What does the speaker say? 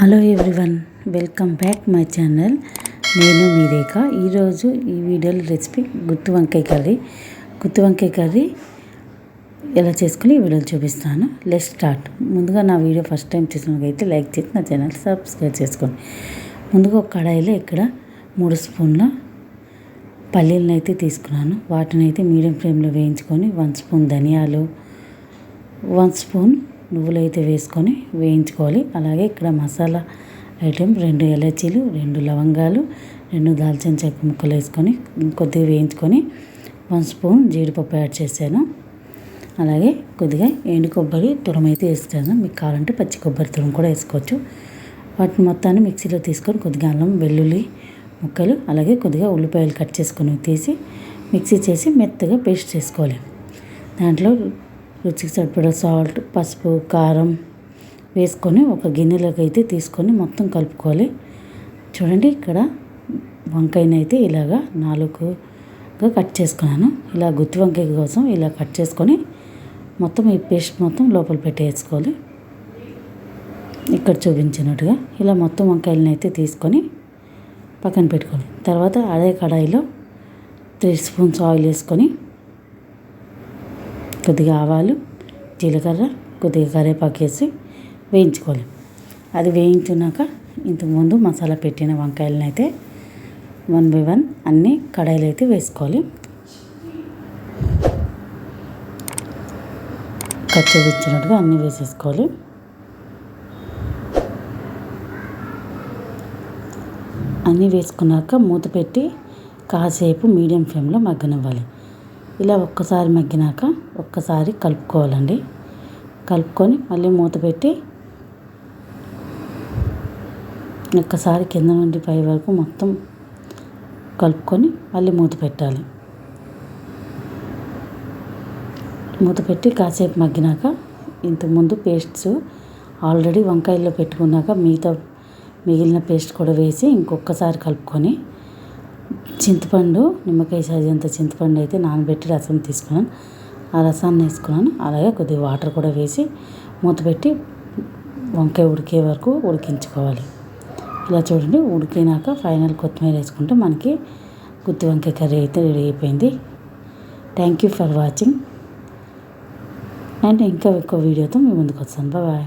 Hello everyone welcome back my channel. నేను మీ రేఖ. ఈరోజు ఈ వీడియోలో రెసిపీ గుత్తి వంకాయ కర్రీ. గుత్తి వంకాయ కర్రీ ఎలా చేసుకుని ఈ వీడియోలు చూపిస్తాను. లెట్ స్టార్ట్ ముందుగా నా వీడియో ఫస్ట్ టైం చూసినకైతే లైక్ చేసి నా ఛానల్ సబ్స్క్రైబ్ చేసుకోండి. ముందుగా ఒక కడాయిలో ఇక్కడ మూడు స్పూన్ల పల్లీలను అయితే తీసుకున్నాను. వాటిని అయితే మీడియం ఫ్లేమ్లో వేయించుకొని వన్ స్పూన్ ధనియాలు వన్ స్పూన్ నువ్వులు అయితే వేసుకొని వేయించుకోవాలి. అలాగే ఇక్కడ మసాలా ఐటెం రెండు ఎలచీలు రెండు లవంగాలు రెండు దాల్చిన చెక్క ముక్కలు వేసుకొని కొద్దిగా వేయించుకొని వన్ స్పూన్ జీడిపప్పు యాడ్ చేశాను. అలాగే కొద్దిగా ఎండు కొబ్బరి తురం అయితే వేస్తాను. మీకు కావాలంటే పచ్చి కొబ్బరి తురం కూడా వేసుకోవచ్చు. వాటిని మొత్తాన్ని మిక్సీలో తీసుకొని కొద్దిగా అల్లం వెల్లుల్లి ముక్కలు అలాగే కొద్దిగా ఉల్లిపాయలు కట్ చేసుకొని తీసి మిక్సీ చేసి మెత్తగా పేస్ట్ చేసుకోవాలి. దాంట్లో రుచికి సరిపడా సాల్ట్ పసుపు కారం వేసుకొని ఒక గిన్నెలోకి అయితే తీసుకొని మొత్తం కలుపుకోవాలి. చూడండి ఇక్కడ వంకాయని అయితే ఇలాగా నాలుగుగా కట్ చేసుకున్నాను. ఇలా గుత్తి వంకాయ కోసం ఇలా కట్ చేసుకొని మొత్తం ఈ పేస్ట్ మొత్తం లోపల పెట్టేసుకోవాలి. ఇక్కడ చూపించినట్టుగా ఇలా మొత్తం వంకాయలను అయితే తీసుకొని పక్కన పెట్టుకోవాలి. తర్వాత అదే కడాయిలో త్రీ స్పూన్స్ ఆయిల్ వేసుకొని కొద్దిగా ఆవాలు జీలకర్ర కొద్దిగా కరివేపాకు వేసి వేయించుకోవాలి. అది వేయించున్నాక ఇంతకుముందు మసాలా పెట్టిన వంకాయలను అయితే వన్ బై వన్ అన్నీ కడాయిలు అయితే వేసుకోవాలి. కట్ ఇచ్చినట్టుగా అన్నీ వేసేసుకోవాలి. అన్నీ వేసుకున్నాక మూత పెట్టి కాసేపు మీడియం ఫ్లేమ్లో మగ్గనివ్వాలి. ఇలా ఒక్కసారి మగ్గినాక ఒక్కసారి కలుపుకోవాలండి. కలుపుకొని మళ్ళీ మూత పెట్టి ఒక్కసారి కింద నుండి పై వరకు మొత్తం కలుపుకొని మళ్ళీ మూత పెట్టాలి. మూత పెట్టి కాసేపు మగ్గినాక ఇంతకుముందు పేస్ట్స్ ఆల్రెడీ వంకాయల్లో పెట్టుకున్నాక మిగతా మిగిలిన పేస్ట్ కూడా వేసి ఇంకొకసారి కలుపుకొని చింతపండు నిమ్మకాయ అంత చింతపండు అయితే నానబెట్టి రసం తీసుకున్నాను. ఆ రసాన్ని వేసుకున్నాను. అలాగే కొద్దిగా వాటర్ కూడా వేసి మూత పెట్టి వంకాయ ఉడికే వరకు ఉడికించుకోవాలి. ఇలా చూడండి ఉడికినాక ఫైనల్ కొత్తిమీర వేసుకుంటే మనకి గుత్తి వంకాయ కర్రీ అయితే రెడీ అయిపోయింది. Thank you for watching and ఇంకా ఎక్కువ వీడియోతో మీ ముందుకు వస్తాను. బాయ్